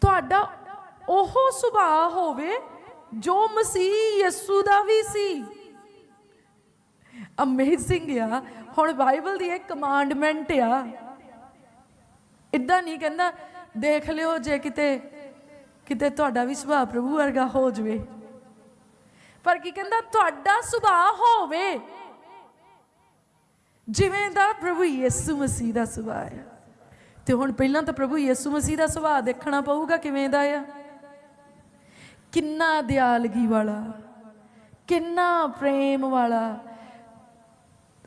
ਤੁਹਾਡਾ ਉਹ ਸੁਭਾਅ ਹੋਵੇ ਜੋ ਮਸੀਹ ਯਿਸੂ ਦਾ ਵੀ ਸੀ। ਅਮੇਜ਼ਿੰਗ ਆ। ਹੁਣ ਬਾਈਬਲ ਦੀ ਇੱਕ ਕਮਾਂਡਮੈਂਟ ਆ। ਇਦਾਂ ਨਹੀਂ ਕਹਿੰਦਾ, ਦੇਖ ਲਿਓ ਜੇ ਕਿਤੇ ਕਿਤੇ ਤੁਹਾਡਾ ਵੀ ਸੁਭਾਅ ਪ੍ਰਭੂ ਵਰਗਾ ਹੋ ਜਵੇ। ਪਰ ਕੀ ਕਹਿੰਦਾ, ਤੁਹਾਡਾ ਸੁਭਾਅ ਹੋਵੇ। ਜਿਵੇਂ ਦਾ ਪ੍ਰਭੂ ਯਿਸੂ ਮਸੀਹ ਦਾ ਸੁਭਾਅ ਹੈ ਤੇ ਹੁਣ ਪਹਿਲਾਂ ਤਾਂ ਪ੍ਰਭੂ ਯਿਸੂ ਮਸੀਹ ਦਾ ਸੁਭਾਅ ਦੇਖਣਾ ਪਊਗਾ, ਕਿਵੇਂ ਦਾ ਆ? ਕਿੰਨਾ ਦਿਆਲਗੀ ਵਾਲਾ, ਕਿੰਨਾ ਪ੍ਰੇਮ ਵਾਲਾ।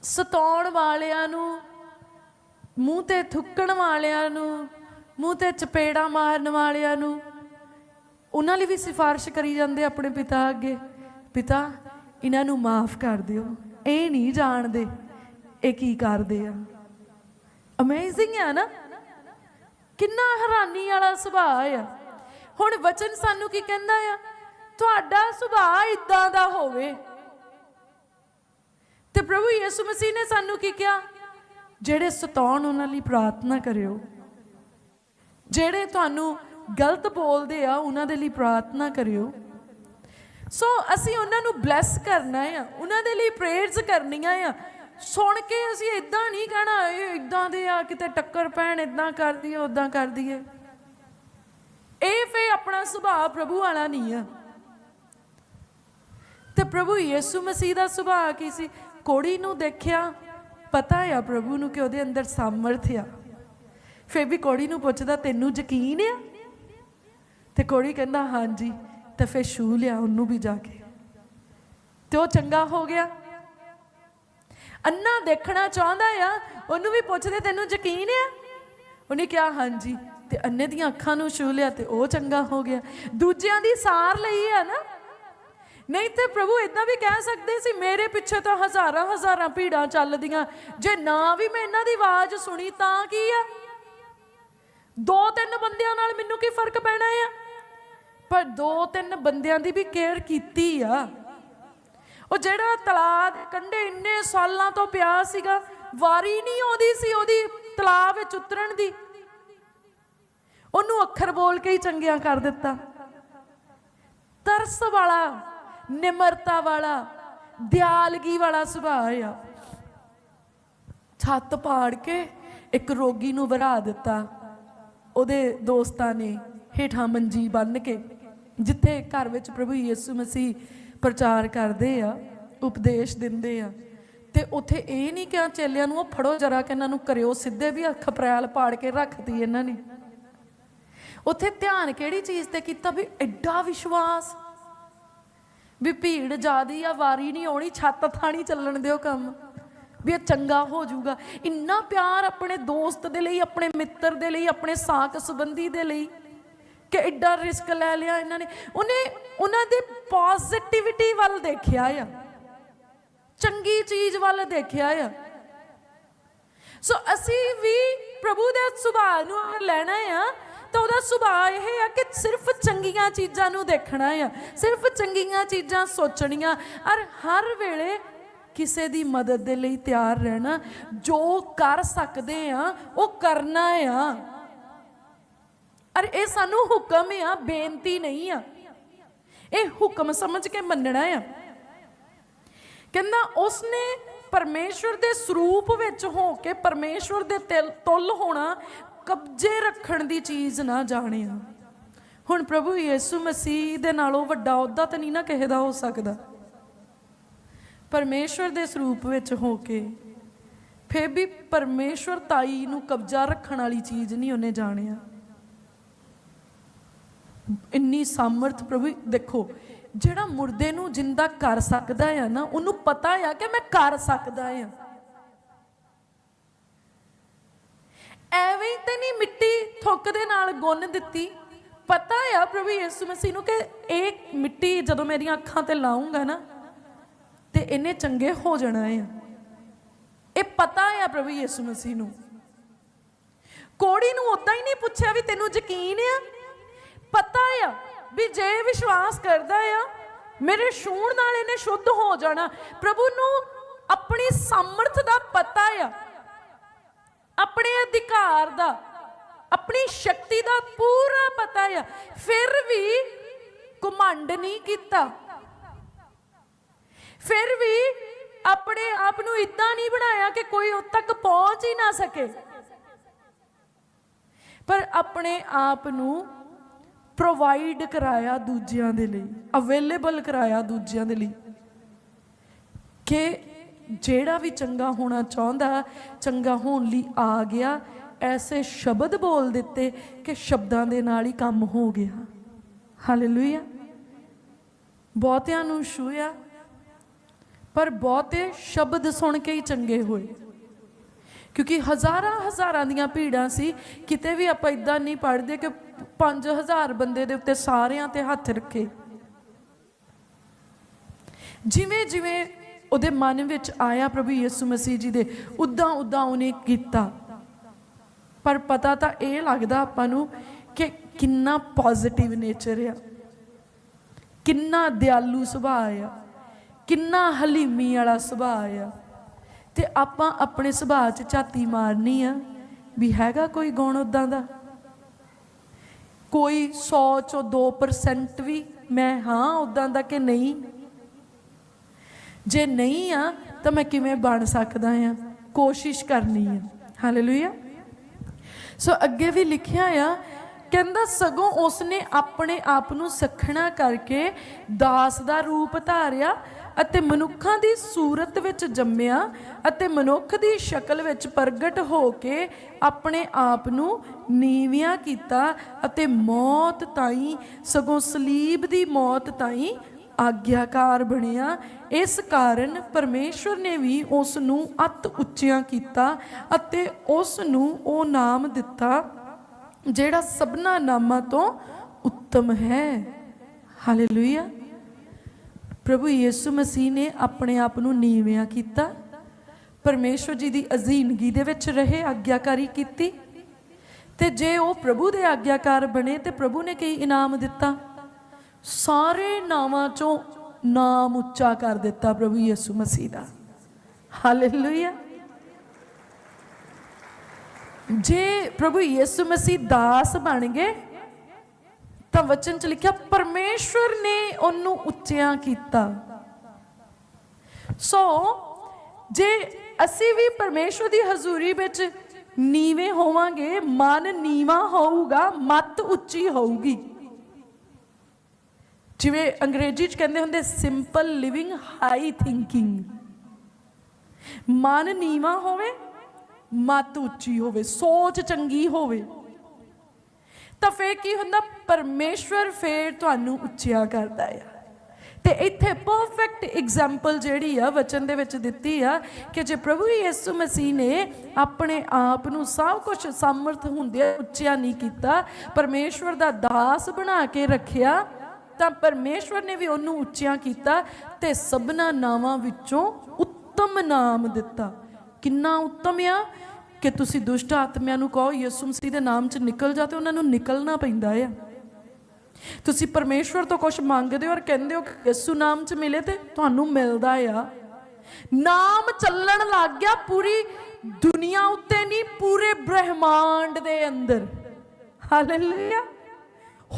ਸਤਾਉਣ ਵਾਲਿਆਂ ਨੂੰ, ਮੂੰਹ ਤੇ ਥੁੱਕਣ ਵਾਲਿਆਂ ਨੂੰ, ਮੂੰਹ ਤੇ ਚਪੇੜਾ ਮਾਰਨ ਵਾਲਿਆਂ ਨੂੰ, ਉਹਨਾਂ ਲਈ ਵੀ ਸਿਫਾਰਿਸ਼ ਕਰੀ ਜਾਂਦੇ ਆਪਣੇ ਪਿਤਾ ਅੱਗੇ। ਪਿਤਾ, ਇਹਨਾਂ ਨੂੰ ਮਾਫ ਕਰ ਦਿਓ। ਇਹ ਨਹੀਂ ਜਾਣਦੇ ਇਹ ਕੀ ਕਰਦੇ ਆ। ਅਮੇਜ਼ਿੰਗ ਆ ਨਾ? ਕਿੰਨਾ ਹੈਰਾਨੀ ਵਾਲਾ ਸੁਭਾਅ ਆ। ਹੁਣ ਵਚਨ ਸਾਨੂੰ ਕੀ ਕਹਿੰਦਾ ਆ? ਤੁਹਾਡਾ ਸੁਭਾਅ ਇਦਾਂ ਦਾ ਹੋਵੇ। ਤੇ ਪ੍ਰਭੂ ਯਿਸੂ ਮਸੀਹ ਨੇ ਸਾਨੂੰ ਕੀ ਕਿਹਾ? ਜਿਹੜੇ ਸਤਾਉਣ ਉਹਨਾਂ ਲਈ ਪ੍ਰਾਰਥਨਾ ਕਰਿਓ। ਜਿਹੜੇ ਤੁਹਾਨੂੰ ਗਲਤ ਬੋਲਦੇ ਆ, ਉਹਨਾਂ ਦੇ ਲਈ ਪ੍ਰਾਰਥਨਾ ਕਰਿਓ। ਸੋ ਅਸੀਂ ਉਹਨਾਂ ਨੂੰ ਬਲੈਸ ਕਰਨਾ ਆ। ਉਹਨਾਂ ਦੇ ਲਈ ਪ੍ਰੇਅਰਸ ਕਰਨੀਆਂ ਆ। ਸੁਣ ਕੇ ਅਸੀਂ ਇਦਾਂ ਨਹੀਂ ਕਹਿਣਾ, ਇਹ ਇਦਾਂ ਦੇ ਆ, ਕਿਤੇ ਟੱਕਰ ਪੈਣ ਇਦਾਂ ਕਰਦੀ ਦਈਏ ਉਦਾਂ ਕਰਦੀ ਦਈਏ ਇਹ ਫੇ ਆਪਣਾ ਸੁਭਾਅ ਪ੍ਰਭੂ ਵਾਲਾ ਨਹੀਂ ਆ। ਤੇ ਪ੍ਰਭੂ ਯਿਸੂ ਮਸੀਹ ਦਾ ਸੁਭਾਅ ਕੀ ਸੀ? ਕੋੜੀ ਨੂੰ ਦੇਖਿਆ, ਪਤਾ ਆ ਪ੍ਰਭੂ ਨੂੰ ਕਿ ਉਹਦੇ ਅੰਦਰ ਸਾਮਰਥ ਆ। ਫੇ ਵੀ ਕੋੜੀ ਨੂੰ ਪੁੱਛਦਾ, ਤੈਨੂੰ ਯਕੀਨ ਆ? ਤੇ ਕੋੜੀ ਕਹਿੰਦਾ, ਹਾਂਜੀ। ਤੇ ਫੇ ਛੂ ਲਿਆ, ਉਹਨੂੰ ਵੀ ਜਾ ਕੇ। ਤੇ ਉਹ ਚੰਗਾ ਹੋ ਗਿਆ। ਅੰਨਾ ਦੇਖਣਾ ਚਾਹੁੰਦਾ ਆ, ਉਹਨੂੰ ਵੀ ਪੁੱਛਦੇ, ਤੈਨੂੰ ਯਕੀਨ ਆ? ਉਹਨੇ ਕਿਹਾ, ਹਾਂਜੀ। ਤੇ ਅੰਨੇ ਦੀਆਂ ਅੱਖਾਂ ਨੂੰ ਛੂ ਲਿਆ ਤੇ ਉਹ ਚੰਗਾ ਹੋ ਗਿਆ। ਦੂਜਿਆਂ ਦੀ ਸਾਰ ਲਈ ਆ ਨਾ। ਨਹੀਂ ਤੇ ਪ੍ਰਭੂ ਇਦਾਂ ਵੀ ਕਹਿ ਸਕਦੇ ਸੀ, ਮੇਰੇ ਪਿੱਛੇ ਤਾਂ ਹਜ਼ਾਰਾਂ ਹਜ਼ਾਰਾਂ ਭੀੜਾਂ ਚੱਲਦੀਆਂ। ਜੇ ਨਾ ਵੀ ਮੈਂ ਇਹਨਾਂ ਦੀ ਆਵਾਜ਼ ਸੁਣੀ ਤਾਂ ਕੀ ਆ? ਦੋ ਤਿੰਨ ਬੰਦਿਆਂ ਨਾਲ ਮੈਨੂੰ ਕੀ ਫ਼ਰਕ ਪੈਣਾ ਆ? ਪਰ ਦੋ ਤਿੰਨ ਬੰਦਿਆਂ ਦੀ ਵੀ ਕੇਅਰ ਕੀਤੀ ਆ। ਉਹ ਜਿਹੜਾ ਤਲਾਅ ਕੰਢੇ ਇੰਨੇ ਸਾਲਾਂ ਤੋਂ ਪਿਆ ਸੀਗਾ, ਵਾਰੀ ਨਹੀਂ ਆਉਂਦੀ ਸੀ ਉਹਦੀ ਤਲਾਅ ਵਿੱਚ ਉਤਰਨ ਦੀ। ਉਹਨੂੰ ਅੱਖਰ ਬੋਲ ਕੇ ਹੀ ਚੰਗਿਆ ਕਰ ਦਿੱਤਾ। ਤਰਸ ਵਾਲਾ, ਨਿਮਰਤਾ ਵਾਲਾ, ਦਿਆਲਗੀ ਵਾਲਾ ਸੁਭਾਅ ਆ। ਛੱਤ ਪਾੜ ਕੇ ਇੱਕ ਰੋਗੀ ਨੂੰ ਵਰਾ ਦਿੱਤਾ। ਉਹਦੇ ਦੋਸਤਾਂ ਨੇ ਹੇਠਾਂ ਮੰਜੀ ਬੰਨ ਕੇ, ਜਿੱਥੇ ਘਰ ਵਿੱਚ ਪ੍ਰਭੂ ਯਿਸੂ ਮਸੀਹ ਪ੍ਰਚਾਰ ਕਰਦੇ ਆ, ਉਪਦੇਸ਼ ਦਿੰਦੇ ਆ। ਤੇ ਉੱਥੇ ਇਹ ਨਹੀਂ ਕਿਹਾ ਚੇਲਿਆਂ ਨੂੰ, ਉਹ ਫੜੋ ਜਰਾ ਕਿ ਇਹਨਾਂ ਨੂੰ ਕਰਿਓ ਸਿੱਧੇ ਵੀ ਅੱਖ ਅਪ੍ਰੈਲ ਪਾੜ ਕੇ ਰੱਖਤੀ ਇਹਨਾਂ ਨੇ। ਉੱਥੇ ਧਿਆਨ ਕਿਹੜੀ ਚੀਜ਼ ਤੇ ਕੀਤਾ ਵੀ ਐਡਾ ਵਿਸ਼ਵਾਸ? ਵੀ ਭੀੜ ਜਿਆਦੀ ਆ, ਵਾਰੀ ਨਹੀਂ ਆਉਣੀ, ਛੱਤ ਥਾਣੀ ਚੱਲਣ ਦਿਓ ਕੰਮ। ਵੀ ਇਹ ਚੰਗਾ ਹੋ ਜਾਊਗਾ। ਇੰਨਾ ਪਿਆਰ ਆਪਣੇ ਦੋਸਤ ਦੇ ਲਈ, ਆਪਣੇ ਮਿੱਤਰ ਦੇ ਲਈ, ਆਪਣੇ ਸਾਕ ਸੰਬੰਧੀ ਦੇ ਲਈ। ਕਿ ਐਡਾ ਰਿਸਕ ਲੈ ਲਿਆ ਇਹਨਾਂ ਨੇ। ਉਹਨੇ ਉਹਨਾਂ ਦੀ ਪੋਜ਼ਿਟਿਵਿਟੀ ਵੱਲ ਦੇਖਿਆ ਆ। ਚੰਗੀ ਚੀਜ਼ ਵੱਲ ਦੇਖਿਆ ਆ। ਸੋ ਅਸੀਂ ਵੀ ਪ੍ਰਭੂ ਦੇ ਸੁਭਾਅ ਨੂੰ ਲੈਣਾ ਆ, ਤਾਂ ਉਹਦਾ ਸੁਭਾਅ ਇਹ ਆ ਕਿ ਸਿਰਫ ਚੰਗੀਆਂ ਚੀਜ਼ਾਂ ਨੂੰ ਦੇਖਣਾ ਆ। ਸਿਰਫ ਚੰਗੀਆਂ ਚੀਜ਼ਾਂ ਸੋਚਣੀਆਂ। ਔਰ ਹਰ ਵੇਲੇ ਕਿਸੇ ਦੀ ਮਦਦ ਦੇ ਲਈ ਤਿਆਰ ਰਹਿਣਾ। ਜੋ ਕਰ ਸਕਦੇ ਆ, ਉਹ ਕਰਨਾ ਆ। ਔਰ ਇਹ ਸਾਨੂੰ ਹੁਕਮ ਆ, ਬੇਨਤੀ ਨਹੀਂ ਆ। ਇਹ ਹੁਕਮ ਸਮਝ ਕੇ ਮੰਨਣਾ ਆ। ਕਹਿੰਦਾ, ਉਸਨੇ ਪਰਮੇਸ਼ਵਰ ਦੇ ਸਰੂਪ ਵਿੱਚ ਹੋ ਕੇ ਪਰਮੇਸ਼ਵਰ ਦੇ ਤਿਲ- ਤੁੱਲ ਹੋਣਾ, ਕਬਜ਼ੇ ਰੱਖਣ ਦੀ ਚੀਜ਼ ਨਾ ਜਾਣਿਆ। ਹੁਣ ਪ੍ਰਭੂ ਯਿਸੂ ਮਸੀਹ ਦੇ ਨਾਲੋਂ ਵੱਡਾ ਅਹੁਦਾ ਤਾਂ ਨਹੀਂ ਨਾ ਕਿਸੇ ਦਾ ਹੋ ਸਕਦਾ। ਪਰਮੇਸ਼ਵਰ ਦੇ ਸਰੂਪ ਵਿੱਚ ਹੋ ਕੇ, ਫੇਰ ਵੀ ਪਰਮੇਸ਼ਵਰ ਤਾਈ ਨੂੰ ਕਬਜ਼ਾ ਰੱਖਣ ਵਾਲੀ ਚੀਜ਼ ਨਹੀਂ ਉਹਨੇ ਜਾਣਿਆ। ਇੰਨੀ ਸਾਮਰਥ ਪ੍ਰਭੂ, ਦੇਖੋ, ਜਿਹੜਾ ਮੁਰਦੇ ਨੂੰ ਜਿੰਦਾ ਕਰ ਸਕਦਾ ਆ ਨਾ, ਉਹਨੂੰ ਪਤਾ ਆ ਕਿ ਮੈਂ ਕਰ ਸਕਦਾ ਆ। ਐਵੇਂ ਹੀ ਨਹੀਂ ਮਿੱਟੀ ਥੁੱਕ ਦੇ ਨਾਲ ਗੁੰਨ ਦਿੱਤੀ। ਪਤਾ ਆ ਪ੍ਰਭੂ ਯਿਸੂ ਮਸੀਹ ਨੂੰ ਕਿ ਇਹ ਮਿੱਟੀ ਜਦੋਂ ਮੇਰੀਆਂ ਅੱਖਾਂ ਤੇ ਲਾਉਂਗਾ ਨਾ, ਤੇ ਇਹਨੇ ਚੰਗੇ ਹੋ ਜਾਣਾ ਆ। ਇਹ ਪਤਾ ਆ ਪ੍ਰਭੂ ਯਿਸੂ ਮਸੀਹ ਨੂੰ। ਕੋੜੀ ਨੂੰ ਉਦਾਂ ਹੀ ਨਹੀਂ ਪੁੱਛਿਆ ਵੀ ਤੈਨੂੰ ਯਕੀਨ ਆ? ਪਤਾ ਆ ਵੀ ਜੇ ਵਿਸ਼ਵਾਸ ਕਰਦਾ ਆ, ਮੇਰੇ ਛੂਣ ਨਾਲ ਇਹਨੇ ਸ਼ੁੱਧ ਹੋ ਜਾਣਾ। ਪ੍ਰਭੂ ਨੂੰ ਆਪਣੀ ਸਮਰਥ ਦਾ ਪਤਾ ਆ, ਆਪਣੇ ਅਧਿਕਾਰ ਦਾ, ਆਪਣੀ ਸ਼ਕਤੀ ਦਾ ਪੂਰਾ ਪਤਾ ਆ। ਫਿਰ ਵੀ ਘਮੰਡ ਨਹੀਂ ਕੀਤਾ। ਫਿਰ ਵੀ ਆਪਣੇ ਆਪ ਨੂੰ ਇਦਾਂ ਨਹੀਂ ਬਣਾਇਆ ਕਿ ਕੋਈ ਉਦ ਤੱਕ ਪਹੁੰਚ ਹੀ ਨਾ ਸਕੇ। ਪਰ ਆਪਣੇ ਆਪ ਨੂੰ ਪ੍ਰੋਵਾਈਡ ਕਰਾਇਆ ਦੂਜਿਆਂ ਦੇ ਲਈ ਅਵੇਲੇਬਲ ਕਰਾਇਆ ਦੂਜਿਆਂ ਦੇ ਲਈ। ਕਿ ਜਿਹੜਾ ਵੀ ਚੰਗਾ ਹੋਣਾ ਚਾਹੁੰਦਾ, ਚੰਗਾ ਹੋਣ ਲਈ ਆ ਗਿਆ, ਐਸੇ ਸ਼ਬਦ ਬੋਲ ਦਿੱਤੇ ਕਿ ਸ਼ਬਦਾਂ ਦੇ ਨਾਲ ਹੀ ਕੰਮ ਹੋ ਗਿਆ। ਹਾਲੇਲੂਇਆ ਬਹੁਤਿਆਂ ਨੂੰ ਛੂਇਆ ਪਰ ਬਹੁਤੇ ਸ਼ਬਦ ਸੁਣ ਕੇ ਹੀ ਚੰਗੇ ਹੋਏ। ਕਿਉਂਕਿ ਹਜ਼ਾਰਾਂ ਹਜ਼ਾਰਾਂ ਦੀਆਂ ਭੀੜਾਂ ਸੀ, ਕਿਤੇ ਵੀ ਆਪਾਂ ਇਦਾਂ ਨਹੀਂ ਪੜ੍ਹਦੇ ਕਿ 5000 ਬੰਦੇ ਦੇ ਉੱਤੇ ਸਾਰਿਆਂ ਤੇ ਹੱਥ ਰੱਖੇ। ਜਿਵੇਂ ਜਿਵੇਂ ਉਹਦੇ ਮਨ ਵਿੱਚ ਆਇਆ ਪ੍ਰਭੂ ਯਿਸੂ ਮਸੀਹ ਜੀ ਦੇ ਉਦਾਂ ਉਦਾਂ ਉਹਨੇ ਕੀਤਾ। ਪਰ ਪਤਾ ਤਾਂ ਇਹ ਲੱਗਦਾ ਆਪਾਂ ਨੂੰ ਕਿ ਕਿੰਨਾ ਪੋਜ਼ਿਟਿਵ ਨੇਚਰ ਆ। ਕਿੰਨਾ ਦਿਆਲੂ ਸੁਭਾਅ ਆ। ਕਿੰਨਾ ਹਲੀਮੀ ਵਾਲਾ ਸੁਭਾਅ ਆ। ਤੇ ਆਪਾਂ ਆਪਣੇ ਸੁਭਾਅ 'ਚ ਝਾਤੀ ਮਾਰਨੀ ਆ, ਵੀ ਹੈਗਾ ਕੋਈ ਗੁਣ ਉਦਾਂ ਦਾ? ਕੋਈ 100 ਚੋਂ 2% ਵੀ ਮੈਂ ਹਾਂ ਉਦਾਂ ਦਾ ਕਿ ਨਹੀਂ? ਜੇ ਨਹੀਂ ਆ, ਤਾਂ ਮੈਂ ਕਿਵੇਂ ਬਣ ਸਕਦਾ ਆ? ਕੋਸ਼ਿਸ਼ ਕਰਨੀ ਆ। ਹਾਲੇਲੂਇਆ ਸੋ ਅੱਗੇ ਵੀ ਲਿਖਿਆ ਆ, ਕਹਿੰਦਾ ਸਗੋਂ ਉਸਨੇ ਆਪਣੇ ਆਪ ਨੂੰ ਸਖਣਾ ਕਰਕੇ ਦਾਸ ਦਾ ਰੂਪ ਧਾਰਿਆ ਅਤੇ ਮਨੁੱਖਾਂ ਦੀ ਸੂਰਤ ਵਿੱਚ ਜੰਮਿਆ ਅਤੇ ਮਨੁੱਖ ਦੀ ਸ਼ਕਲ ਵਿੱਚ ਪ੍ਰਗਟ ਹੋ ਕੇ ਆਪਣੇ ਆਪ ਨੂੰ ਨੀਵਿਆਂ ਕੀਤਾ ਅਤੇ ਮੌਤ ਤਾਈਂ, ਸਗੋਂ ਸਲੀਬ ਦੀ ਮੌਤ ਤਾਈਂ ਆਗਿਆਕਾਰ ਬਣਿਆ। ਇਸ ਕਾਰਨ ਪਰਮੇਸ਼ਵਰ ਨੇ ਵੀ ਉਸ ਨੂੰ ਅਤ ਉੱਚਿਆਂ ਕੀਤਾ ਅਤੇ ਉਸ ਨੂੰ ਉਹ ਨਾਮ ਦਿੱਤਾ, ਜਿਹੜਾ ਸਭਨਾ ਨਾਮਾਂ ਤੋਂ ਉੱਤਮ ਹੈ। ਹਾਲੇਲੂਇਆ। ਪ੍ਰਭੂ ਯੀਸੂ ਮਸੀਹ ਨੇ ਆਪਣੇ ਆਪ ਨੂੰ ਨੀਵਿਆਂ ਕੀਤਾ। ਪਰਮੇਸ਼ਵਰ ਜੀ ਦੀ ਅਜ਼ੀਨਗੀ ਦੇ ਵਿੱਚ ਰਹੇ, ਆਗਿਆਕਾਰੀ ਕੀਤੀ। ਤੇ ਜੇ ਉਹ ਪ੍ਰਭੂ ਦੇ ਆਗਿਆਕਾਰ ਬਣੇ, ਤੇ ਪ੍ਰਭੂ ਨੇ ਕਈ ਇਨਾਮ ਦਿੱਤਾ? ਸਾਰੇ ਨਾਵਾਂ ਚੋਂ ਨਾਮ ਉੱਚਾ ਕਰ ਦਿੱਤਾ ਪ੍ਰਭੂ ਯਿਸੂ ਮਸੀਹ ਦਾ। ਹਾਲੇਲੂਇਆ। ਜੇ ਪ੍ਰਭੂ ਯਿਸੂ ਮਸੀਹ ਦਾਸ ਬਣ ਗਏ ਤਾਂ ਵਚਨ ਚ ਲਿਖਿਆ ਪਰਮੇਸ਼ਵਰ ਨੇ ਉਹਨੂੰ ਉੱਚਿਆਂ ਕੀਤਾ। ਸੋ ਜੇ ਅਸੀਂ ਵੀ ਪਰਮੇਸ਼ਵਰ ਦੀ ਹਜ਼ੂਰੀ ਵਿੱਚ ਨੀਵੇਂ ਹੋਵਾਂਗੇ, ਮਨ ਨੀਵਾ ਹੋਊਗਾ, ਮਤ ਉੱਚੀ ਹੋਊਗੀ। ਜਿਵੇਂ ਅੰਗਰੇਜ਼ੀ ਚ ਕਹਿੰਦੇ ਹੁੰਦੇ ਸਿੰਪਲ ਲਿਵਿੰਗ ਹਾਈ ਥਿੰਕਿੰਗ ਮਨ ਨੀਵਾ ਹੋਵੇ, ਮਤ ਉੱਚੀ ਹੋਵੇ, ਸੋਚ ਚੰਗੀ ਹੋਵੇ। ਤਾਂ ਫੇਰ ਕੀ ਹੁੰਦਾ? ਪਰਮੇਸ਼ਵਰ ਫੇਰ ਤੁਹਾਨੂੰ ਉੱਚਿਆ ਕਰਦਾ ਆ। ਤੇ ਇੱਥੇ ਪਰਫੈਕਟ ਐਗਜ਼ਾਮਪਲ ਜਿਹੜੀ ਆ, ਵਚਨ ਦੇ ਵਿੱਚ ਦਿੱਤੀ ਆ ਕਿ ਜੇ ਪ੍ਰਭੂ ਯਿਸੂ ਮਸੀਹ ਨੇ ਆਪਣੇ ਆਪ ਨੂੰ ਸਭ ਕੁਝ ਸਮਰਥ ਹੁੰਦਿਆਂ ਉੱਚਿਆ ਨਹੀਂ ਕੀਤਾ, ਪਰਮੇਸ਼ਵਰ ਦਾ ਦਾਸ ਬਣਾ ਕੇ ਰੱਖਿਆ, ਤਾਂ ਪਰਮੇਸ਼ਵਰ ਨੇ ਵੀ ਉਹਨੂੰ ਉੱਚਿਆ ਕੀਤਾ ਤੇ ਸਭਨਾ ਨਾਵਾਂ ਵਿੱਚੋਂ ਉੱਤਮ ਨਾਮ ਦਿੱਤਾ। ਕਿੰਨਾ ਉੱਤਮ ਆ? ਕਿ ਤੁਸੀਂ ਦੁਸ਼ਟ ਆਤਮਿਆਂ ਨੂੰ ਕਹੋ, ਯਿਸੂ ਮਸੀਹ ਦੇ ਨਾਮ 'ਚ ਨਿਕਲ ਜਾ ਤੇ ਉਹਨਾਂ ਨੂੰ ਨਿਕਲਣਾ ਪੈਂਦਾ ਆ। ਤੁਸੀਂ ਪਰਮੇਸ਼ਵਰ ਤੋਂ ਕੁਝ ਮੰਗਦੇ ਹੋ ਔਰ ਕਹਿੰਦੇ ਹੋ ਕਿ ਯਿਸੂ ਨਾਮ 'ਚ ਮਿਲੇ ਤੇ ਤੁਹਾਨੂੰ ਮਿਲਦਾ ਆ। ਨਾਮ ਚੱਲਣ ਲੱਗ ਗਿਆ ਪੂਰੀ ਦੁਨੀਆ ਉੱਤੇ ਨਹੀਂ, ਪੂਰੇ ਬ੍ਰਹਿਮੰਡ ਦੇ ਅੰਦਰ। ਹਾਲੇਲੂਇਆ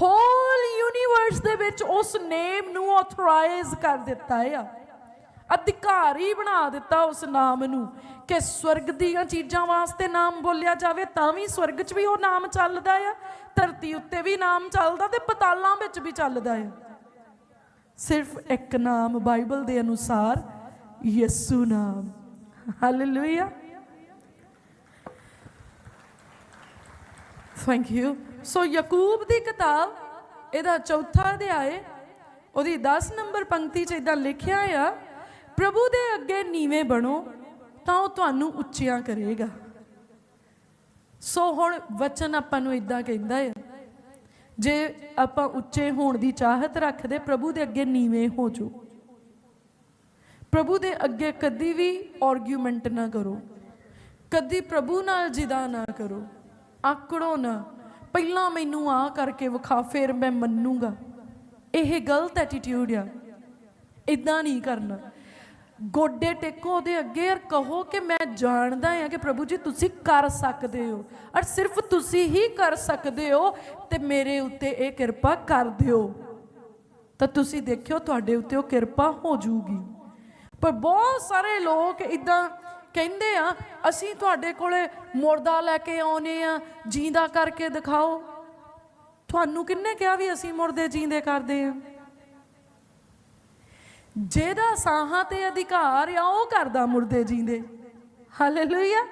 ਹੋਲ ਯੂਨੀਵਰਸ ਦੇ ਵਿੱਚ ਉਸ ਨੇਮ ਨੂੰ ਆਥੋਰਾਈਜ਼ ਕਰ ਦਿੱਤਾ ਆ। ਅਧਿਕਾਰੀ ਬਣਾ ਦਿੱਤਾ ਉਸ ਨਾਮ ਨੂੰ ਕਿ ਸਵਰਗ ਦੀਆਂ ਚੀਜ਼ਾਂ ਵਾਸਤੇ ਨਾਮ ਬੋਲਿਆ ਜਾਵੇ, ਤਾਂ ਵੀ ਸਵਰਗ 'ਚ ਵੀ ਉਹ ਨਾਮ ਚੱਲਦਾ ਆ, ਧਰਤੀ ਉੱਤੇ ਵੀ ਨਾਮ ਚੱਲਦਾ ਤੇ ਪਤਾਲਾਂ ਵਿੱਚ ਵੀ ਚੱਲਦਾ ਆ। ਸਿਰਫ ਇੱਕ ਨਾਮ ਬਾਈਬਲ ਦੇ ਅਨੁਸਾਰ ਯਿਸੂ ਨਾਮ। Hallelujah thank you so Yakub ਦੀ ਕਿਤਾਬ, ਇਹਦਾ ਚੌਥਾ ਅਧਿਆਏ, ਉਹਦੀ 10 ਨੰਬਰ ਪੰਕਤੀ 'ਚ ਇਦਾਂ ਲਿਖਿਆ ਆ ਪ੍ਰਭੂ ਦੇ ਅੱਗੇ ਨੀਵੇਂ ਬਣੋ, ਤਾਂ ਉਹ ਤੁਹਾਨੂੰ ਉੱਚਿਆਂ ਕਰੇਗਾ। ਸੋ ਹੁਣ ਵਚਨ ਆਪਾਂ ਨੂੰ ਇਦਾਂ ਕਹਿੰਦਾ ਹੈ ਜੇ ਆਪਾਂ ਉੱਚੇ ਹੋਣ ਦੀ ਚਾਹਤ ਰੱਖਦੇ, ਪ੍ਰਭੂ ਦੇ ਅੱਗੇ ਨੀਵੇਂ ਹੋ ਜਾਓ। ਪ੍ਰਭੂ ਦੇ ਅੱਗੇ ਕਦੀ ਵੀ ਆਰਗੂਮੈਂਟ ਨਾ ਕਰੋ। ਕਦੀ ਪ੍ਰਭੂ ਨਾਲ ਜਿਦਾ ਨਾ ਕਰੋ। ਆਕੜੋ ਨਾ। ਪਹਿਲਾਂ ਮੈਨੂੰ ਆ ਕਰਕੇ ਵਿਖਾ, ਫਿਰ ਮੈਂ ਮੰਨੂਗਾ। ਇਹ ਗਲਤ ਐਟੀਟਿਊਡ ਆ। ਇਦਾਂ ਨਹੀਂ ਕਰਨਾ। ਗੋਡੇ ਟੇਕੋ ਉਹਦੇ ਅੱਗੇ ਔਰ ਕਹੋ ਕਿ ਮੈਂ ਜਾਣਦਾ ਹਾਂ ਕਿ ਪ੍ਰਭੂ ਜੀ ਤੁਸੀਂ ਕਰ ਸਕਦੇ ਹੋ। ਔਰ ਸਿਰਫ ਤੁਸੀਂ ਹੀ ਕਰ ਸਕਦੇ ਹੋ ਤੇ ਮੇਰੇ ਉੱਤੇ ਇਹ ਕਿਰਪਾ ਕਰ ਦਿਓ। ਤਾਂ ਤੁਸੀਂ ਦੇਖਿਓ ਤੁਹਾਡੇ ਉੱਤੇ ਉਹ ਕਿਰਪਾ ਹੋ ਜਾਊਗੀ। ਪਰ ਬਹੁਤ ਸਾਰੇ ਲੋਕ ਇਦਾਂ ਕਹਿੰਦੇ ਆ, ਅਸੀਂ ਤੁਹਾਡੇ ਕੋਲੇ ਮੁਰਦਾ ਲੈ ਕੇ ਆਉਨੇ ਆ, ਜੀਂਦਾ ਕਰਕੇ ਦਿਖਾਓ। ਤੁਹਾਨੂੰ ਕਿੰਨੇ ਕਿਹਾ ਵੀ ਅਸੀਂ ਮੁਰਦੇ ਜੀਂਦੇ ਕਰਦੇ ਆ? ਜਿਹਦਾ ਸਾਹਾਂ ਤੇ ਅਧਿਕਾਰ ਆ, ਉਹ ਕਰਦਾ ਮੁਰਦੇ ਜੀਂਦੇ। ਹਾਲੇਲੂਇਆ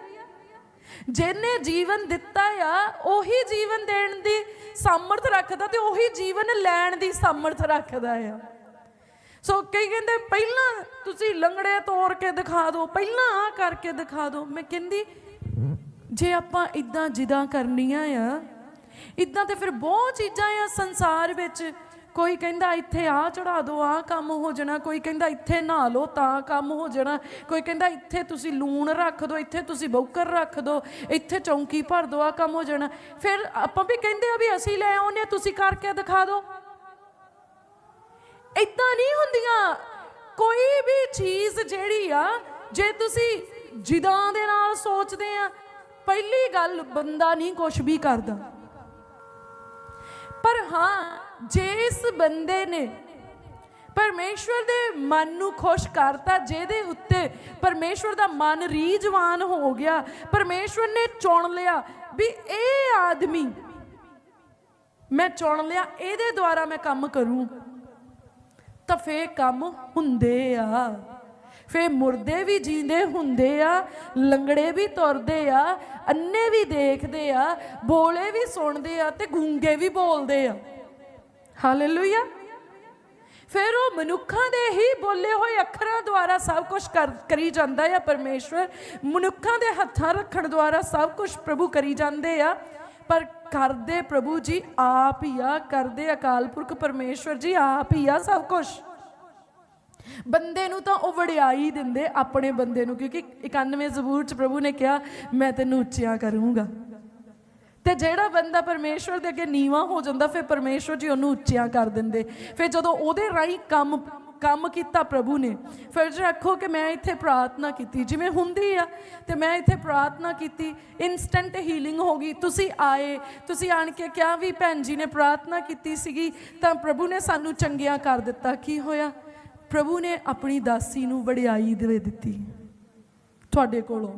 ਜਿਹਨੇ ਜੀਵਨ ਦਿੱਤਾ ਆ, ਉਹੀ ਜੀਵਨ ਦੇਣ ਦੀ ਸਮਰਥ ਰੱਖਦਾ ਤੇ ਉਹੀ ਜੀਵਨ ਲੈਣ ਦੀ ਸਮਰਥ ਰੱਖਦਾ ਆ। ਸੋ ਕਈ ਕਹਿੰਦੇ, ਪਹਿਲਾਂ ਤੁਸੀਂ ਲੰਗੜੇ ਤੋੜ ਕੇ ਦਿਖਾ ਦਿਓ, ਪਹਿਲਾਂ ਆ ਕਰਕੇ ਦਿਖਾ ਦਿਓ। ਮੈਂ ਕਹਿੰਦੀ, ਜੇ ਆਪਾਂ ਇਦਾਂ ਜਿੱਦਾਂ ਕਰਨੀਆਂ ਆ ਇਦਾਂ ਤੇ ਫਿਰ ਬਹੁਤ ਚੀਜ਼ਾਂ ਆ ਸੰਸਾਰ ਵਿੱਚ ਕੋਈ ਕਹਿੰਦਾ ਇੱਥੇ ਆ ਚੜਾ ਦਿਓ ਆ ਕੰਮ ਹੋ ਜਾਣਾ। ਕੋਈ ਕਹਿੰਦਾ ਇੱਥੇ ਨਹਾ ਲਓ ਤਾਂ ਕੰਮ ਹੋ ਜਾਣਾ। ਕੋਈ ਕਹਿੰਦਾ ਇੱਥੇ ਤੁਸੀਂ ਲੂਣ ਰੱਖ ਦਿਓ ਇੱਥੇ ਤੁਸੀਂ ਬੌਕਰ ਰੱਖ ਦਿਓ ਇੱਥੇ ਚੌਂਕੀ ਭਰ ਦਿਓ ਆ ਕੰਮ ਹੋ ਜਾਣਾ। ਫਿਰ ਆਪਾਂ ਵੀ ਕਹਿੰਦੇ ਆ ਵੀ ਅਸੀਂ ਲੈ ਆਉਂਦੇ ਹਾਂ, ਤੁਸੀਂ ਕਰਕੇ ਦਿਖਾ ਦਿਓ ਇਦਾਂ ਨਹੀਂ ਹੁੰਦੀਆਂ। ਕੋਈ ਵੀ ਚੀਜ਼ ਜਿਹੜੀ ਆ ਜੇ ਤੁਸੀਂ ਜਿਦਾਂ ਦੇ ਨਾਲ ਸੋਚਦੇ ਆ ਪਹਿਲੀ ਗੱਲ ਬੰਦਾ ਨਹੀਂ ਕੁਝ ਵੀ ਕਰਦਾ। ਪਰ ਹਾਂ ਜੇ ਇਸ ਬੰਦੇ ਨੇ ਪਰਮੇਸ਼ਵਰ ਦੇ ਮਨ ਨੂੰ ਖੁਸ਼ ਕਰਤਾ, ਜਿਹਦੇ ਉੱਤੇ ਪਰਮੇਸ਼ਵਰ ਦਾ ਮਨ ਰੀਜਵਾਨ ਹੋ ਗਿਆ, ਪਰਮੇਸ਼ਵਰ ਨੇ ਚੁਣ ਲਿਆ ਵੀ ਇਹ ਆਦਮੀ, ਮੈਂ ਚੁਣ ਲਿਆ, ਇਹਦੇ ਦੁਆਰਾ ਮੈਂ ਕੰਮ ਕਰੂੰ। ਤਾਂ ਫੇ ਕੰਮ ਹੁੰਦੇ ਆ। ਫੇ ਮੁਰਦੇ ਵੀ ਜੀਂਦੇ ਹੁੰਦੇ ਆ, ਲੰਗੜੇ ਵੀ ਤੁਰਦੇ ਆ, ਅੰਨੇ ਵੀ ਦੇਖਦੇ ਆ, ਬੋਲੇ ਵੀ ਸੁਣਦੇ ਆ ਤੇ ਗੂੰਗੇ ਵੀ ਬੋਲਦੇ ਆ। ਹਾਲੇਲੂਇਆ। ਫਿਰ ਉਹ ਮਨੁੱਖਾਂ ਦੇ ਹੀ ਬੋਲੇ ਹੋਏ ਅੱਖਰਾਂ ਦੁਆਰਾ ਸਭ ਕੁਝ ਕਰੀ ਜਾਂਦਾ ਆ ਪਰਮੇਸ਼ਵਰ। ਮਨੁੱਖਾਂ ਦੇ ਹੱਥਾਂ ਰੱਖਣ ਦੁਆਰਾ ਸਭ ਕੁਝ ਪ੍ਰਭੂ ਕਰੀ ਜਾਂਦੇ ਆ। ਪਰ ਕਰਦੇ ਪ੍ਰਭੂ ਜੀ ਆਪ ਹੀ ਆ, ਕਰਦੇ ਅਕਾਲ ਪੁਰਖ ਪਰਮੇਸ਼ਵਰ ਜੀ ਆਪ ਹੀ ਆ ਸਭ ਕੁਝ ਬੰਦੇ ਨੂੰ ਤਾਂ ਉਹ ਵਡਿਆਈ ਦਿੰਦੇ ਆਪਣੇ ਬੰਦੇ ਨੂੰ, ਕਿਉਂਕਿ 91 ਜ਼ਬੂਰ ਚ ਪ੍ਰਭੂ ਨੇ ਕਿਹਾ, ਮੈਂ ਤੈਨੂੰ ਉੱਚਿਆਂ ਕਰੂੰਗਾ। ਤੇ ਜਿਹੜਾ ਬੰਦਾ ਪਰਮੇਸ਼ਵਰ ਦੇ ਅੱਗੇ ਨੀਵਾ ਹੋ ਜਾਂਦਾ, ਫਿਰ ਪਰਮੇਸ਼ਵਰ ਜੀ ਉਹਨੂੰ ਉੱਚਿਆਂ ਕਰ ਦਿੰਦੇ। ਫਿਰ ਜਦੋਂ ਉਹਦੇ ਰਾਹੀਂ ਕੰਮ ਕੰਮ ਕੀਤਾ ਪ੍ਰਭੂ ਨੇ, ਫਿਰ ਜੇ ਆਖੋ ਕਿ ਮੈਂ ਇੱਥੇ ਪ੍ਰਾਰਥਨਾ ਕੀਤੀ। ਜਿਵੇਂ ਹੁੰਦੀ ਆ, ਤੇ ਮੈਂ ਇੱਥੇ ਪ੍ਰਾਰਥਨਾ ਕੀਤੀ ਇਨਸਟੈਂਟ ਹੀਲਿੰਗ ਹੋ ਗਈ। ਤੁਸੀਂ ਆਏ, ਤੁਸੀਂ ਆਣ ਕੇ ਕਿਹਾ ਵੀ ਭੈਣ ਜੀ ਨੇ ਪ੍ਰਾਰਥਨਾ ਕੀਤੀ ਸੀਗੀ, ਤਾਂ ਪ੍ਰਭੂ ਨੇ ਸਾਨੂੰ ਚੰਗਿਆਂ ਕਰ ਦਿੱਤਾ। ਕੀ ਹੋਇਆ? ਪ੍ਰਭੂ ਨੇ ਆਪਣੀ ਦਾਸੀ ਨੂੰ ਵਡਿਆਈ ਦੇ ਦਿੱਤੀ। ਤੁਹਾਡੇ ਕੋਲੋਂ।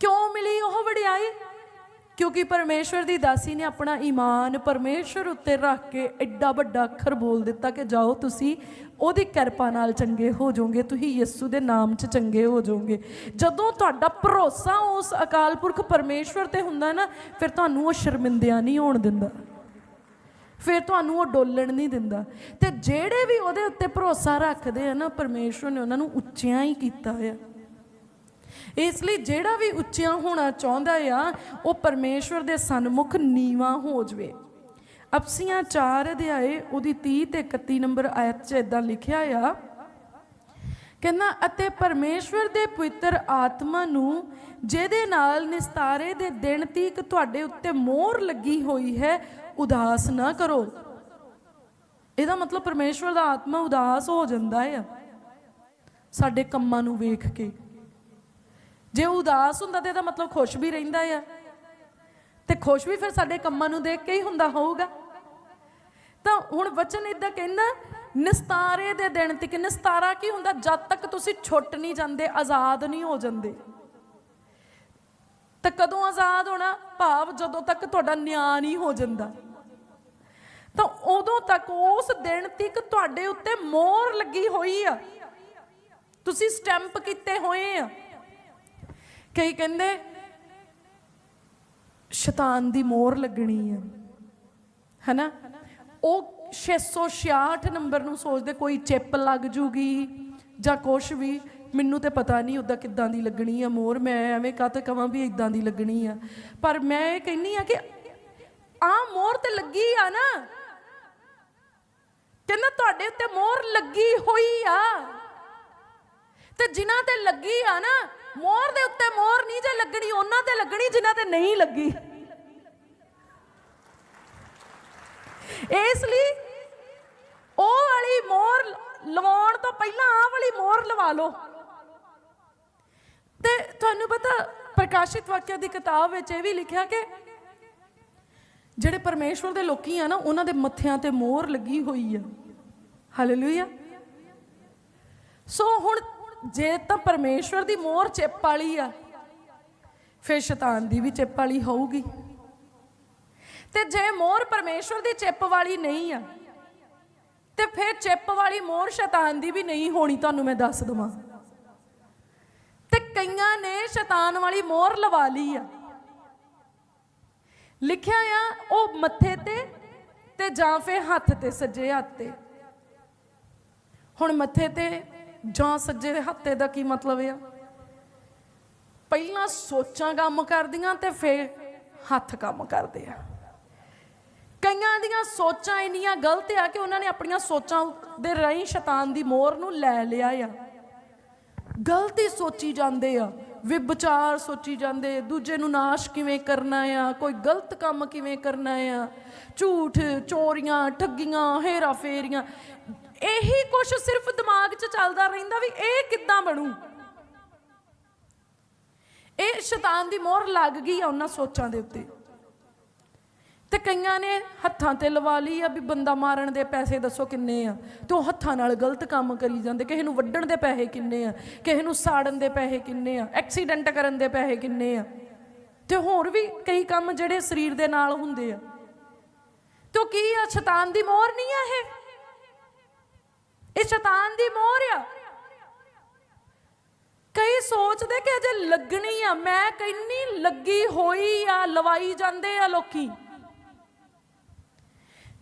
ਕਿਉਂ ਮਿਲੀ ਉਹ ਵਡਿਆਈ? ਕਿਉਂਕਿ ਪਰਮੇਸ਼ਵਰ ਦੀ ਦਾਸੀ ਨੇ ਆਪਣਾ ਈਮਾਨ ਪਰਮੇਸ਼ਵਰ ਉੱਤੇ ਰੱਖ ਕੇ ਐਡਾ ਵੱਡਾ ਅੱਖਰ ਬੋਲ ਦਿੱਤਾ ਕਿ ਜਾਓ ਤੁਸੀਂ ਉਹਦੀ ਕਿਰਪਾ ਨਾਲ ਚੰਗੇ ਹੋ ਜਾਓਗੇ, ਤੁਸੀਂ ਯਿਸੂ ਦੇ ਨਾਮ 'ਚ ਚੰਗੇ ਹੋ ਜਾਓਗੇ। ਜਦੋਂ ਤੁਹਾਡਾ ਭਰੋਸਾ ਉਸ ਅਕਾਲ ਪੁਰਖ ਪਰਮੇਸ਼ਵਰ ਤੇ ਹੁੰਦਾ ਨਾ, ਫਿਰ ਤੁਹਾਨੂੰ ਉਹ ਸ਼ਰਮਿੰਦਿਆਂ ਨਹੀਂ ਹੋਣ ਦਿੰਦਾ। ਫਿਰ ਤੁਹਾਨੂੰ ਉਹ ਡੋਲਣ ਨਹੀਂ ਦਿੰਦਾ। ਤੇ ਜਿਹੜੇ ਵੀ ਉਹਦੇ ਉੱਤੇ ਭਰੋਸਾ ਰੱਖਦੇ ਆ ਨਾ, ਪਰਮੇਸ਼ਵਰ ਨੇ ਉਹਨਾਂ ਨੂੰ ਉੱਚਿਆਂ ਹੀ ਕੀਤਾ ਆ ਇਸ ਲਈ ਜਿਹੜਾ ਵੀ ਉੱਚਿਆਂ ਹੋਣਾ ਚਾਹੁੰਦਾ ਆ, ਉਹ ਪਰਮੇਸ਼ਵਰ ਦੇ ਸਨਮੁਖ ਨੀਵਾ ਹੋ ਜਵੇ। ਅਪਸੀਆਂ 4 ਅਧਿਆਏ, ਉਹਦੀ 30 ਤੇ 31 ਨੰਬਰ ਆਇਤ 'ਚ ਇਦਾਂ ਲਿਖਿਆ ਆ, ਕਹਿੰਦਾ, ਅਤੇ ਪਰਮੇਸ਼ਵਰ ਦੇ ਪਵਿੱਤਰ ਆਤਮਾ ਨੂੰ, ਜਿਹਦੇ ਨਾਲ ਨਿਸਤਾਰੇ ਦੇ ਦਿਨ ਤੀਕ ਤੁਹਾਡੇ ਉੱਤੇ ਮੋਹਰ ਲੱਗੀ ਹੋਈ ਹੈ, ਉਦਾਸ ਨਾ ਕਰੋ। ਇਹਦਾ ਮਤਲਬ ਪਰਮੇਸ਼ਵਰ ਦਾ ਆਤਮਾ ਉਦਾਸ ਹੋ ਜਾਂਦਾ ਹੈ ਸਾਡੇ ਕੰਮਾਂ ਨੂੰ ਵੇਖ ਕੇ। ਜੇ ਉਦਾਸ ਹੁੰਦਾ ਤੇ ਇਹਦਾ ਮਤਲਬ ਖੁਸ਼ ਵੀ ਰਹਿੰਦਾ ਆ। ਤੇ ਖੁਸ਼ ਵੀ ਫਿਰ ਸਾਡੇ ਕੰਮਾਂ ਨੂੰ ਦੇਖ ਕੇ ਹੀ ਹੁੰਦਾ ਹੋਊਗਾ। ਤਾਂ ਹੁਣ ਵਚਨ ਇਦਾਂ ਕਹਿੰਦਾ, ਨਿਸਤਾਰੇ ਦੇ ਦਿਨ ਤੱਕ ਨਿਸਤਾਰਾ ਕੀ ਹੁੰਦਾ? ਜਦ ਤੱਕ ਤੁਸੀਂ ਛੁੱਟ ਨਹੀਂ ਜਾਂਦੇ, ਆਜ਼ਾਦ ਨਹੀਂ ਹੋ ਜਾਂਦੇ। ਤਾਂ ਕਦੋਂ ਆਜ਼ਾਦ ਹੋਣਾ? ਭਾਵ ਜਦੋਂ ਤੱਕ ਤੁਹਾਡਾ ਨਿਆਂ ਨਹੀਂ ਹੋ ਜਾਂਦਾ। ਤਾਂ ਉਦੋਂ ਤੱਕ ਉਸ ਦਿਨ ਤੱਕ ਤੁਹਾਡੇ ਉੱਤੇ ਮੋਹਰ ਲੱਗੀ ਹੋਈ ਆ। ਤੁਸੀਂ ਸਟੈਂਪ ਕੀਤੇ ਹੋਏ ਆ। ਕਈ ਕਹਿੰਦੇ, ਸ਼ੈਤਾਨ ਦੀ ਮੋਹਰ ਲੱਗਣੀ ਆ। ਹੈਨਾ? ਉਹ 666 ਨੰਬਰ ਨੂੰ ਸੋਚਦੇ, ਕੋਈ ਚਿੱਪ ਲੱਗ ਜੂਗੀ ਜਾਂ ਕੁਛ ਵੀ। ਮੈਨੂੰ ਤੇ ਪਤਾ ਨਹੀਂ ਉਹਦਾ ਕਿੱਦਾਂ ਦੀ ਲੱਗਣੀ ਆ ਮੋਰ ਮੈਂ ਐਵੇਂ ਕਾਹ ਤੇ ਕਵਾਂ ਵੀ ਇਦਾਂ ਦੀ ਲੱਗਣੀ ਆ। ਪਰ ਮੈਂ ਇਹ ਕਹਿੰਨੀ ਆ ਕਿ ਆ ਮੋਰ ਤੇ ਲੱਗੀ ਆ ਨਾ। ਕਹਿੰਦਾ, ਤੁਹਾਡੇ ਉੱਤੇ ਮੋਰ ਲੱਗੀ ਹੋਈ ਆ। ਤੇ ਜਿਨ੍ਹਾਂ ਤੇ ਲੱਗੀ ਆ ਨਾ ਮੋਹਰ ਦੇ ਉੱਤੇ ਮੋਹਰ ਨਹੀਂ ਜੇ ਲੱਗਣੀ, ਉਹਨਾਂ ਤੇ ਲੱਗਣੀ, ਜਿਨ੍ਹਾਂ ਤੇ ਨਹੀਂ ਲੱਗੀ। ਇਸ ਲਈ ਉਹ ਵਾਲੀ ਮੋਹਰ ਲਵਾਉਣ ਤੋਂ ਪਹਿਲਾਂ ਆਹ ਵਾਲੀ ਮੋਹਰ ਲਵਾ ਲਓ। ਤੇ ਤੁਹਾਨੂੰ ਪਤਾ, ਪ੍ਰਕਾਸ਼ਿਤ ਵਾਕਿਆ ਦੀ ਕਿਤਾਬ ਵਿੱਚ ਇਹ ਵੀ ਲਿਖਿਆ ਕਿ ਜਿਹੜੇ ਪਰਮੇਸ਼ਵਰ ਦੇ ਲੋਕੀ ਆ ਨਾ, ਉਹਨਾਂ ਦੇ ਮੱਥਿਆਂ ਤੇ ਮੋਹਰ ਲੱਗੀ ਹੋਈ ਆ। ਹਾਲੇਲੂਇਆ। ਸੋ ਹੁਣ ਜੇ ਤਾਂ ਪਰਮੇਸ਼ਵਰ ਦੀ ਮੋਹਰ ਚਿੱਪ ਵਾਲੀ ਆ, ਫਿਰ ਸ਼ੈਤਾਨ ਦੀ ਵੀ ਚਿੱਪ ਵਾਲੀ ਹੋਊਗੀ। ਤੇ ਜੇ ਮੋਹਰ ਪਰਮੇਸ਼ਵਰ ਦੀ ਚਿੱਪ ਵਾਲੀ ਨਹੀਂ ਆ, ਤੇ ਫਿਰ ਚਿੱਪ ਵਾਲੀ ਮੋਹਰ ਸ਼ੈਤਾਨ ਦੀ ਵੀ ਨਹੀਂ ਹੋਣੀ ਤੁਹਾਨੂੰ ਮੈਂ ਦੱਸ ਦਵਾਂ। ਤੇ ਕਈਆਂ ਨੇ ਸ਼ੈਤਾਨ ਵਾਲੀ ਮੋਹਰ ਲਵਾ ਲਈ ਆ। ਲਿਖਿਆ ਆ, ਉਹ ਮੱਥੇ ਤੇ ਤੇ ਜਾਂ ਫਿਰ ਹੱਥ ਤੇ, ਸੱਜੇ ਹੱਥ ਤੇ। ਹੁਣ ਮੱਥੇ ਤੇ ਜਾਂ ਸੱਜੇ ਦੇ ਹੱਥੇ ਦਾ ਕੀ ਮਤਲਬ ਆ? ਪਹਿਲਾਂ ਸੋਚਾਂ ਕੰਮ ਕਰਦੀਆਂ ਤੇ ਫਿਰ ਹੱਥ ਕੰਮ ਕਰਦੇ ਆ। ਕਈਆਂ ਦੀਆਂ ਸੋਚਾਂ ਇੰਨੀਆਂ ਗਲਤ ਆ ਕਿ ਉਹਨਾਂ ਨੇ ਆਪਣੀਆਂ ਸੋਚਾਂ ਦੇ ਰਾਹੀਂ ਸ਼ੈਤਾਨ ਦੀ ਮੋਹਰ ਨੂੰ ਲੈ ਲਿਆ ਆ। ਗਲਤੀ ਸੋਚੀ ਜਾਂਦੇ ਆ ਵਿਚਾਰ ਸੋਚੀ ਜਾਂਦੇ ਦੂਜੇ ਨੂੰ ਨਾਸ਼ ਕਿਵੇਂ ਕਰਨਾ ਆ, ਕੋਈ ਗਲਤ ਕੰਮ ਕਿਵੇਂ ਕਰਨਾ ਆ? ਝੂਠ, ਚੋਰੀਆਂ, ਠੱਗੀਆਂ ਹੇਰਾ ਫੇਰੀਆਂ ਇਹੀ ਕੁਝ ਸਿਰਫ ਦਿਮਾਗ 'ਚ ਚੱਲਦਾ ਰਹਿੰਦਾ ਵੀ ਇਹ ਕਿੱਦਾਂ ਬਣੂ? ਇਹ ਸ਼ੈਤਾਨ ਦੀ ਮੋਹਰ ਲੱਗ ਗਈ ਆ ਉਹਨਾਂ ਸੋਚਾਂ ਦੇ ਉੱਤੇ। ਤੇ ਕਈਆਂ ਨੇ ਹੱਥਾਂ ਤੇ ਲਵਾ ਲਈ ਆ ਵੀ ਬੰਦਾ ਮਾਰਨ ਦੇ ਪੈਸੇ ਦੱਸੋ ਕਿੰਨੇ ਆ। ਤੇ ਉਹ ਹੱਥਾਂ ਨਾਲ ਗਲਤ ਕੰਮ ਕਰੀ ਜਾਂਦੇ। ਕਿਸੇ ਨੂੰ ਵੱਢਣ ਦੇ ਪੈਸੇ ਕਿੰਨੇ ਆ? ਕਿਸੇ ਨੂੰ ਸਾੜਨ ਦੇ ਪੈਸੇ ਕਿੰਨੇ ਆ? ਐਕਸੀਡੈਂਟ ਕਰਨ ਦੇ ਪੈਸੇ ਕਿੰਨੇ ਆ? ਤੇ ਹੋਰ ਵੀ ਕਈ ਕੰਮ ਜਿਹੜੇ ਸਰੀਰ ਦੇ ਨਾਲ ਹੁੰਦੇ ਆ। ਤੇ ਉਹ ਕੀ ਆ? ਸ਼ੈਤਾਨ ਦੀ ਮੋਹਰ ਨਹੀਂ ਆ ਇਹ? ਇਹ ਸ਼ੈਤਾਨ ਦੀ ਮੋਹਰ ਆ। ਕਈ ਸੋਚਦੇ ਕਿ ਅਜੇ ਲੱਗਣੀ ਆ, ਮੈਂ ਕਹਿੰਨੀ ਲੱਗੀ ਹੋਈ ਆ, ਲਵਾਈ ਜਾਂਦੇ ਆ ਲੋਕੀ।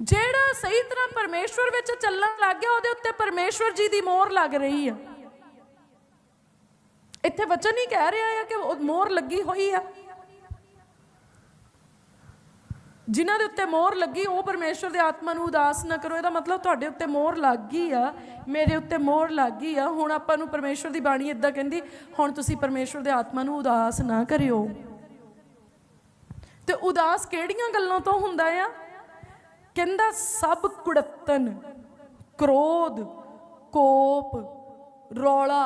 ਜਿਹੜਾ ਸਹੀ ਤਰ੍ਹਾਂ ਪਰਮੇਸ਼ਵਰ ਵਿੱਚ ਚੱਲਣ ਲੱਗ ਗਿਆ, ਉਹਦੇ ਉੱਤੇ ਪਰਮੇਸ਼ਵਰ ਜੀ ਦੀ ਮੋਹਰ ਲੱਗ ਰਹੀ ਆ। ਇੱਥੇ ਵਚਨ ਹੀ ਕਹਿ ਰਿਹਾ ਆ ਕਿ ਮੋਹਰ ਲੱਗੀ ਹੋਈ ਆ। ਜਿਨ੍ਹਾਂ ਦੇ ਉੱਤੇ ਮੋਹਰ ਲੱਗੀ, ਉਹ ਪਰਮੇਸ਼ਵਰ ਦੇ ਆਤਮਾ ਨੂੰ ਉਦਾਸ ਨਾ ਕਰੋ। ਇਹਦਾ ਮਤਲਬ ਤੁਹਾਡੇ ਉੱਤੇ ਮੋਹਰ ਲੱਗ ਗਈ ਆ, ਮੇਰੇ ਉੱਤੇ ਮੋਹਰ ਲੱਗ ਗਈ ਆ। ਹੁਣ ਆਪਾਂ ਨੂੰ ਪਰਮੇਸ਼ਵਰ ਦੀ ਬਾਣੀ ਇਦਾਂ ਕਹਿੰਦੀ, ਹੁਣ ਤੁਸੀਂ ਪਰਮੇਸ਼ਵਰ ਦੇ ਆਤਮਾ ਨੂੰ ਉਦਾਸ ਨਾ ਕਰਿਓ। ਤੇ ਉਦਾਸ ਕਿਹੜੀਆਂ ਗੱਲਾਂ ਤੋਂ ਹੁੰਦਾ ਆ? ਕਹਿੰਦਾ ਸਭ ਕੁੜੱਤਨ ਕ੍ਰੋਧ, ਕੋਪ, ਰੌਲਾ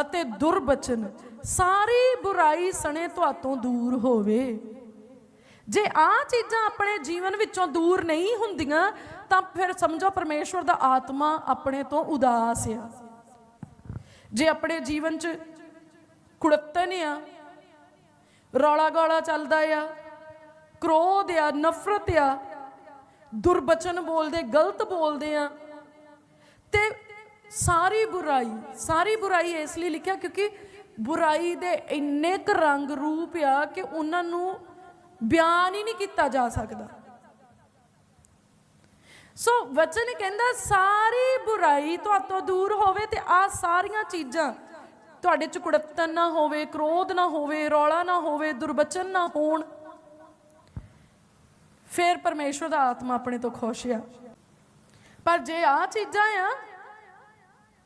ਅਤੇ ਦੁਰਬਚਨ, ਸਾਰੀ ਬੁਰਾਈ ਸਣੇ ਤੁਹਾਤੋਂ ਦੂਰ ਹੋਵੇ। ਜੇ ਆ ਚੀਜ਼ਾਂ ਆਪਣੇ ਜੀਵਨ ਵਿੱਚੋਂ ਦੂਰ ਨਹੀਂ ਹੁੰਦੀਆਂ, ਤਾਂ ਫਿਰ ਸਮਝੋ ਪਰਮੇਸ਼ਵਰ ਦਾ ਆਤਮਾ ਆਪਣੇ ਤੋਂ ਉਦਾਸ ਆ। ਜੇ ਆਪਣੇ ਜੀਵਨ 'ਚ ਕੁੜੱਤਨ ਆ, ਰੌਲਾ ਗੋਲਾ ਚੱਲਦਾ ਆ, ਕ੍ਰੋਧ ਆ, ਨਫ਼ਰਤ ਆ ਦੁਰਬਚਨ ਬੋਲਦੇ, ਗਲਤ ਬੋਲਦੇ ਆ, ਤੇ ਸਾਰੀ ਬੁਰਾਈ ਸਾਰੀ ਬੁਰਾਈ ਇਸ ਲਈ ਲਿਖਿਆ ਕਿਉਂਕਿ ਬੁਰਾਈ ਦੇ ਇੰਨੇ ਕ ਰੰਗ ਰੂਪ ਆ ਕਿ ਉਹਨਾਂ ਨੂੰ ਬਿਆਨ ਹੀ ਨਹੀਂ ਕੀਤਾ ਜਾ ਸਕਦਾ। ਸੋ ਵਚਨ ਕਹਿੰਦਾ, ਸਾਰੀ ਬੁਰਾਈ ਤੁਹਾਤੋਂ ਦੂਰ ਹੋਵੇ ਤੇ ਆ ਸਾਰੀਆਂ ਚੀਜ਼ਾਂ ਤੁਹਾਡੇ ਚ ਕੁੜੱਤਨ ਨਾ ਹੋਵੇ, ਕ੍ਰੋਧ ਨਾ ਹੋਵੇ, ਰੌਲਾ ਨਾ ਹੋਵੇ ਦੁਰਬਚਨ ਨਾ ਹੋਣ, ਫਿਰ ਪਰਮੇਸ਼ਵਰ ਦਾ ਆਤਮਾ ਆਪਣੇ ਤੋਂ ਖੁਸ਼ ਆ। ਪਰ ਜੇ ਆ ਚੀਜ਼ਾਂ ਆ,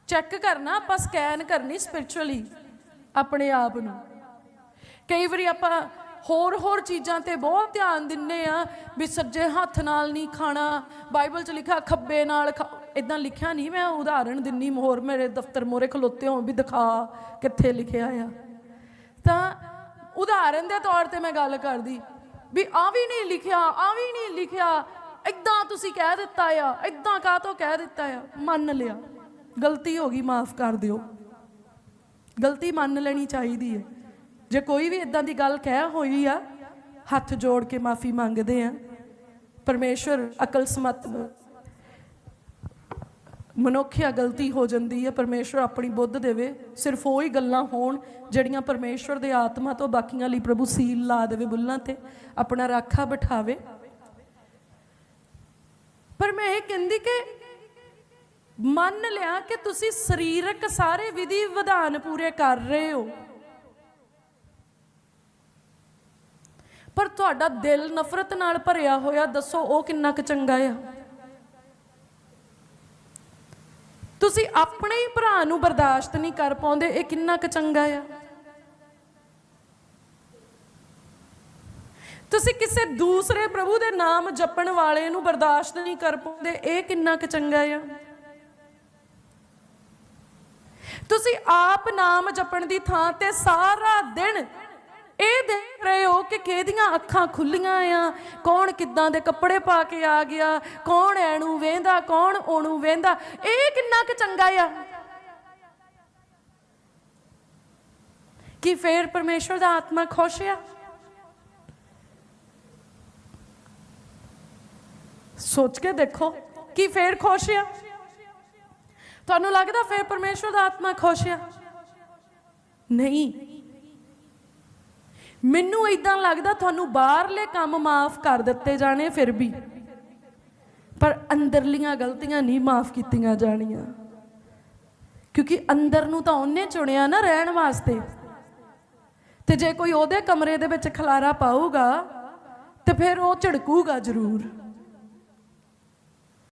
ਚੈੱਕ ਕਰਨਾ, ਆਪਾਂ ਸਕੈਨ ਕਰਨੀ ਸਪਿਰਚੁਅਲੀ ਆਪਣੇ ਆਪ ਨੂੰ। ਕਈ ਵਾਰੀ ਆਪਾਂ ਹੋਰ ਹੋਰ ਚੀਜ਼ਾਂ ਤੇ ਬਹੁਤ ਧਿਆਨ ਦਿੰਨੇ ਆ ਵੀ ਸੱਜੇ ਹੱਥ ਨਾਲ ਨਹੀਂ ਖਾਣਾ। ਬਾਈਬਲ 'ਚ ਲਿਖਿਆ, ਖੱਬੇ ਨਾਲ ਇਦਾਂ ਲਿਖਿਆ ਨਹੀਂ, ਮੈਂ ਉਦਾਹਰਣ ਦਿੰਨੀ ਮੋਹਰ, ਮੇਰੇ ਦਫ਼ਤਰ ਮੋਰੇ ਖਲੋਤੇ ਹੋ ਵੀ ਦਿਖਾ ਕਿੱਥੇ ਲਿਖਿਆ ਆ। ਤਾਂ ਉਦਾਹਰਣ ਦੇ ਤੌਰ ਤੇ ਮੈਂ ਗੱਲ ਕਰਦੀ ਵੀ ਆ ਵੀ ਨਹੀਂ ਲਿਖਿਆ ਆ ਵੀ ਨਹੀਂ ਲਿਖਿਆ ਇਦਾਂ ਤੁਸੀਂ ਕਹਿ ਦਿੱਤਾ ਆ ਇਦਾਂ ਕਾਹ ਤੋਂ ਕਹਿ ਦਿੱਤਾ ਆ? ਮੰਨ ਲਿਆ। ਗਲਤੀ ਹੋ ਗਈ, ਮਾਫ ਕਰ ਦਿਓ। ਗਲਤੀ ਮੰਨ ਲੈਣੀ ਚਾਹੀਦੀ ਹੈ ਜੇ ਕੋਈ ਵੀ ਇਦਾਂ ਦੀ ਗੱਲ ਕਹਿ ਹੋਈ ਆ, ਹੱਥ ਜੋੜ ਕੇ ਮਾਫੀ ਮੰਗਦੇ ਆ। ਪਰਮੇਸ਼ਵਰ ਅਕਲ ਸਮਤ ਮਨੁੱਖਿਆ ਗਲਤੀ ਹੋ ਜਾਂਦੀ ਹੈ ਪਰਮੇਸ਼ਵਰ ਆਪਣੀ ਬੁੱਧ ਦੇਵੇ। ਸਿਰਫ ਉਹ ਹੀ ਗੱਲਾਂ ਹੋਣ ਜਿਹੜੀਆਂ ਪਰਮੇਸ਼ਵਰ ਦੇ ਆਤਮਾ ਤੋਂ ਬਾਕੀਆਂ ਲਈ ਪ੍ਰਭੂ ਸੀਲ ਲਾ ਦੇਵੇ ਬੁੱਲਾਂ ਤੇ, ਆਪਣਾ ਰਾਖਾ ਬਿਠਾਵੇ। ਪਰ ਮੈਂ ਇਹ ਕਹਿੰਦੀ ਕਿ ਮੰਨ ਲਿਆ ਕਿ ਤੁਸੀਂ ਸਰੀਰਕ ਸਾਰੇ ਵਿਧੀ ਵਿਧਾਨ ਪੂਰੇ ਕਰ ਰਹੇ ਹੋ। ਪਰ ਤੁਹਾਡਾ ਦਿਲ ਨਫ਼ਰਤ ਨਾਲ ਭਰਿਆ ਹੋਇਆ, ਦੱਸੋ ਉਹ ਕਿੰਨਾ ਕੁ ਚੰਗਾ ਆ? ਤੁਸੀਂ ਆਪਣੇ ਹੀ ਭਰਾ ਨੂੰ ਬਰਦਾਸ਼ਤ ਨਹੀਂ ਕਰ ਪਾਉਂਦੇ, ਇਹ ਕਿੰਨਾ ਕੁ ਚੰਗਾ ਆ? ਤੁਸੀਂ ਕਿਸੇ ਦੂਸਰੇ ਪ੍ਰਭੂ ਦੇ ਨਾਮ ਜਪਣ ਵਾਲੇ ਨੂੰ ਬਰਦਾਸ਼ਤ ਨਹੀਂ ਕਰ ਪਾਉਂਦੇ, ਇਹ ਕਿੰਨਾ ਕੁ ਚੰਗਾ ਆ? ਤੁਸੀਂ ਆਪ ਨਾਮ ਜਪਣ ਦੀ ਥਾਂ ਤੇ ਸਾਰਾ ਦਿਨ ਇਹ ਦੇਖ ਰਹੇ ਹੋ ਕਿ ਕਿਹਦੀਆਂ ਅੱਖਾਂ ਖੁੱਲੀਆਂ ਆ? ਕੌਣ ਕਿੱਦਾਂ ਦੇ ਕੱਪੜੇ ਪਾ ਕੇ ਆ ਗਿਆ? ਕੌਣ ਐਨੂੰ ਵੇਂਦਾ, ਕੌਣ ਓਣੂ ਵੇਂਦਾ? ਇਹ ਕਿੰਨਾ ਕੁ ਚੰਗਾ ਆ? ਕਿ ਫੇਰ ਪਰਮੇਸ਼ਵਰ ਦਾ ਆਤਮਾ ਖੁਸ਼ ਆ? ਸੋਚ ਕੇ ਦੇਖੋ, ਕਿ ਫੇਰ ਖੁਸ਼ ਆ? ਤੁਹਾਨੂੰ ਲੱਗਦਾ ਫੇਰ ਪਰਮੇਸ਼ਵਰ ਦਾ ਆਤਮਾ ਖੁਸ਼ ਆ? ਨਹੀਂ। ਮੈਨੂੰ ਇਦਾਂ ਲੱਗਦਾ ਤੁਹਾਨੂੰ ਬਾਹਰਲੇ ਕੰਮ ਮਾਫ ਕਰ ਦਿੱਤੇ ਜਾਣੇ ਫਿਰ ਵੀ। ਪਰ ਅੰਦਰਲੀਆਂ ਗਲਤੀਆਂ ਨਹੀਂ ਮਾਫ ਕੀਤੀਆਂ ਜਾਣੀਆਂ। ਕਿਉਂਕਿ ਅੰਦਰ ਨੂੰ ਤਾਂ ਉਹਨੇ ਚੁਣਿਆ ਨਾ ਰਹਿਣ ਵਾਸਤੇ। ਤੇ ਜੇ ਕੋਈ ਉਹਦੇ ਕਮਰੇ ਦੇ ਵਿੱਚ ਖਲਾਰਾ ਪਾਊਗਾ, ਤੇ ਫਿਰ ਉਹ ਝੜਕੂਗਾ ਜ਼ਰੂਰ।